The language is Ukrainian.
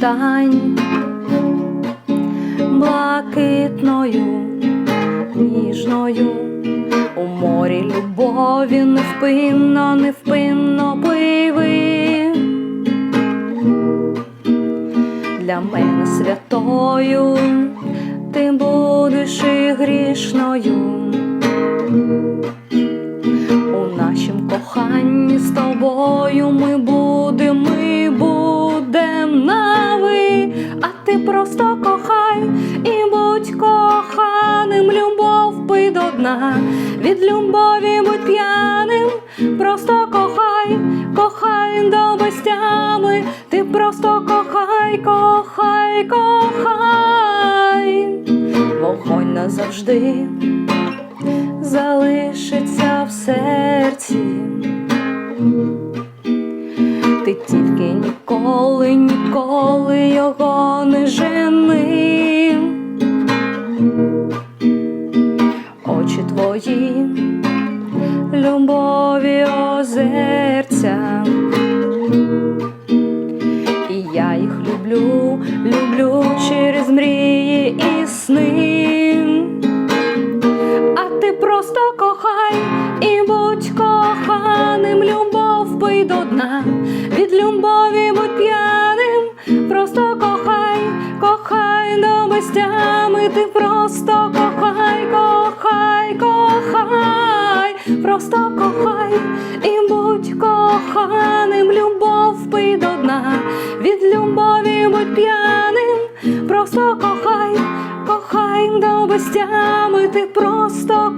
бажань, блакитною, ніжною, у морі любові невпинно, невпинно пливи. Для мене святою ти будеш і грішною. У нашім коханні з тобою ми будем, просто кохай і будь коханим, любов пий до дна, від любові будь п'яним, просто кохай, кохай до безтями, ти просто кохай, кохай, кохай, вогонь назавжди залишиться в серці. Ти тільки ніколи, ніколи його не жени. Очі твої, любові озерця. І я їх люблю, люблю через мрії і сни. А ти просто кохай і будь коханим, любов пий до дна, безтями, ти просто кохай, кохай, кохай, просто кохай і будь коханим, любов пий до дна, від любові будь п'яним, просто кохай, кохай до безтями, ти просто